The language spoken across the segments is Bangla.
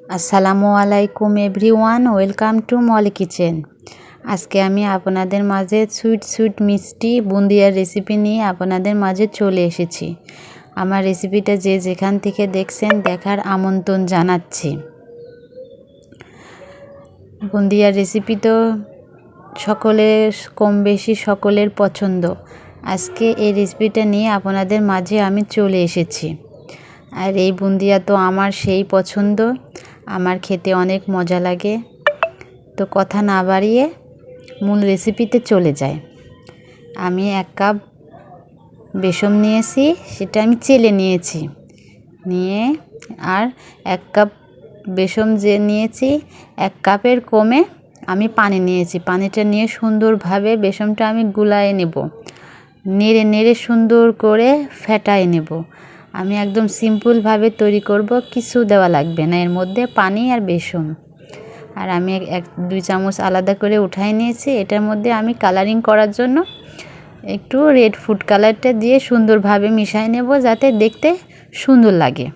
আসসালামু আলাইকুম এভরিওয়ান, ওয়েলকাম টু মল কিচেন। আজকে আমি আপনাদের মাঝে সুইট সুইট মিষ্টি বুন্দিয়ার রেসিপি নিয়ে আপনাদের মাঝে চলে এসেছি। আমার রেসিপিটা যে যেখান থেকে দেখছেন দেখার আমন্ত্রণ জানাচ্ছি। বুন্দিয়ার রেসিপি তো সকলের কম বেশি সকলের পছন্দ। আজকে এই রেসিপিটা নিয়ে আপনাদের মাঝে আমি চলে এসেছি। আর এই বুন্দিয়া তো আমার সেই পছন্দ। আমার খেতে অনেক মজা লাগে। তো কথা না বাড়িয়ে মূল রেসিপিতে চলে যায় আমি এক কাপ বেসম নিয়েছি, সেটা আমি চেলে নিয়েছি। নিয়ে আর এক কাপ বেসম যে নিয়েছি, এক কাপের কমে আমি পানি নিয়েছি। পানিটা নিয়ে সুন্দরভাবে বেসমটা আমি গুলায় নেব। নেড়ে নেড়ে সুন্দর করে ফেটায় নেব। আমি একদম সিম্পলভাবে তৈরি করব, কিছু দেওয়া লাগবে না, এর মধ্যে পানি আর বেসন। আর আমি এক দুই চামচ আলাদা করে উঠাই নিয়েছি, এটার মধ্যে আমি কালারিং করার জন্য একটু রেড ফুড কালারটা দিয়ে সুন্দরভাবে মিশাই নেব, যাতে দেখতে সুন্দর লাগে।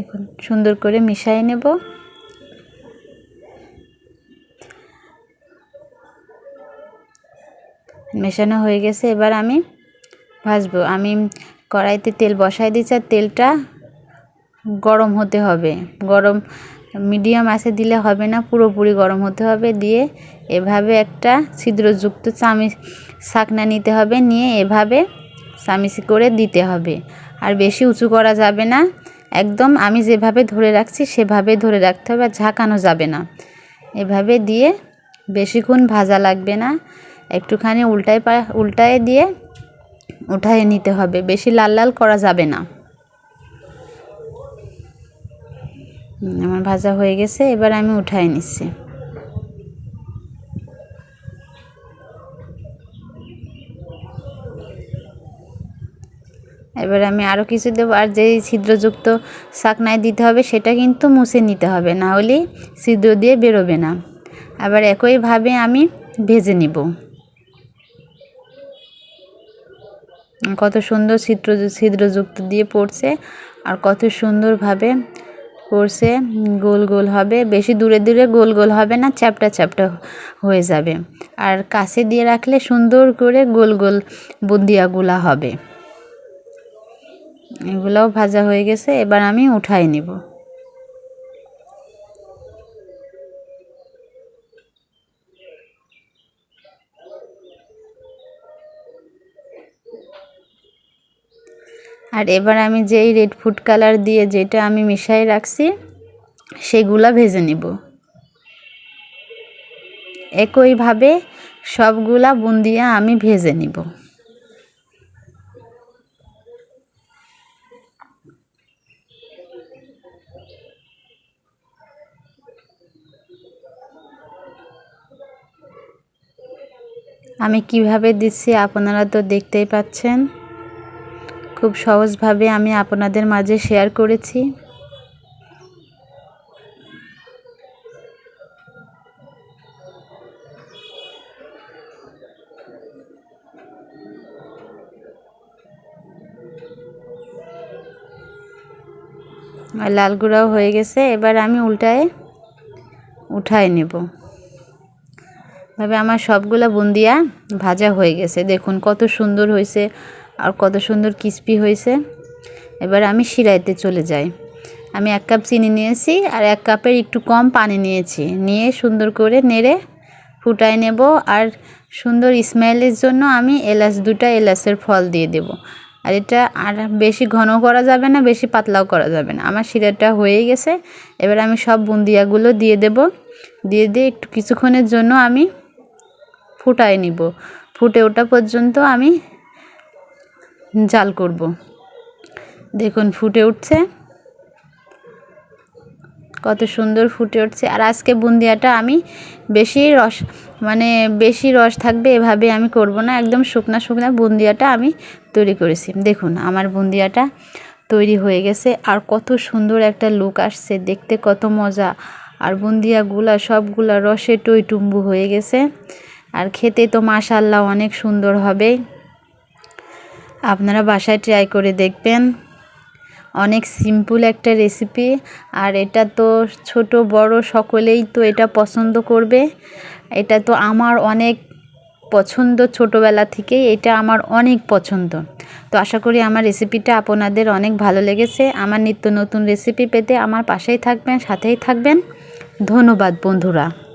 এখন সুন্দর করে মিশাই নেব। মেশানো হয়ে গেছে, এবার আমি ভাজবো। আমি কড়াইতে তেল বসাই দিচ্ছি আর তেলটা গরম হতে হবে। গরম মিডিয়াম আছে দিলে হবে না, পুরোপুরি গরম হতে হবে। দিয়ে এভাবে একটা ছিদ্রযুক্ত চামিচ শাকনা নিতে হবে, নিয়ে এভাবে চামিচি করে দিতে হবে। আর বেশি উঁচু করা যাবে না। একদম আমি যেভাবে ধরে রাখছি সেভাবে ধরে রাখতে হবে আর ঝাঁকানো যাবে না। এভাবে দিয়ে বেশিক্ষণ ভাজা লাগবে না। একটুখানি উল্টায় পা, উল্টায় দিয়ে উঠায় নিতে হবে। বেশি লাল লাল করা যাবে না। আমার ভাজা হয়ে গেছে, এবার আমি উঠাই নিচ্ছি। এবার আমি আরও কিছু দেবো, আর যেই ছিদ্রযুক্ত শাকনায় দিতে হবে, সেটা কিন্তু মুছে নিতে হবে, না হলে ছিদ্র দিয়ে বেরোবে না। আবার একইভাবে আমি ভেজে নিব। কত সুন্দর ছিদ্র ছিদ্রযুক্ত দিয়ে পড়ছে আর কত সুন্দরভাবে পড়ছে, গোল গোল হবে। বেশি দূরে দূরে গোল গোল হবে না, চ্যাপটা চ্যাপটা হয়ে যাবে। আর কাছে দিয়ে রাখলে সুন্দর করে গোল গোল বুন্দিয়াগুলা হবে। এগুলোও ভাজা হয়ে গেছে, এবার আমি উঠাই নিব। আর এবার আমি যেই রেড ফুড কালার দিয়ে যেটা আমি মিশাই রাখছি, সেগুলা ভেজে নিব। একইভাবে সবগুলা বুন্দিয়া আমি ভেজে নিব। আমি কীভাবে দিচ্ছি আপনারা তো দেখতেই পাচ্ছেন। খুব সহজভাবে আমি আপনাদের মাঝে শেয়ার করেছি। লাল গুঁড়াও হয়ে গেছে, এবার আমি উল্টায় উঠায় নেব। ভাবে আমার সবগুলো বুন্দিয়া ভাজা হয়ে গেছে। দেখুন কত সুন্দর হয়েছে। আর কত সুন্দর ক্রিস্পি হয়েছে। এবার আমি শিরাইতে চলে যাই। আমি এক কাপ চিনি নিয়েছি আর এক কাপের একটু কম পানি নিয়েছি। নিয়ে সুন্দর করে নেড়ে ফুটাই নেব আর সুন্দর স্মেলের জন্য আমি এলাচ, দুটা এলাচের ফল দিয়ে দেব। আর এটা আর বেশি ঘন করা যাবে না, বেশি পাতলাও করা যাবে না। আমার শিরাটা হয়ে গেছে। এবার আমি সব বুন্দিয়াগুলো দিয়ে দেব। দিয়ে দিয়ে একটু কিছুক্ষণের জন্য আমি ফুটাই নিব। ফুটে ওঠা পর্যন্ত আমি জাল করব। দেখুন, ফুটে উঠছে। কত সুন্দর ফুটে উঠছে। আর আজকে বুন্দিয়াটা আমি বেশি রস মানে বেশি রস থাকবে এভাবে আমি করব না। একদম শুকনা শুকনা বুন্দিয়াটা আমি তৈরি করেছি। দেখুন, আমার বুন্দিয়াটা তৈরি হয়ে গেছে। আর কত সুন্দর একটা লুক আসছে। দেখতে কত মজা। আর বুন্দিয়াগুলা, সবগুলা রসে টইটুম্বু হয়ে গেছে। আর খেতে তো মাশাল্লাহ অনেক সুন্দর হবে। আপনারা বাসায় ট্রাই করে দেখবেন। অনেক সিম্পল একটা রেসিপি আর এটা তো ছোট, বড় সকলেই তো এটা পছন্দ করবে। এটা তো আমার অনেক পছন্দ ছোটোবেলা থেকেই। এটা আমার অনেক পছন্দ। তো আশা করি আমার রেসিপিটা আপনাদের অনেক ভালো লেগেছে। আমার নিত্য নতুন রেসিপি পেতে আমার পাশেই থাকবেন, সাথেই থাকবেন। ধন্যবাদ, বন্ধুরা।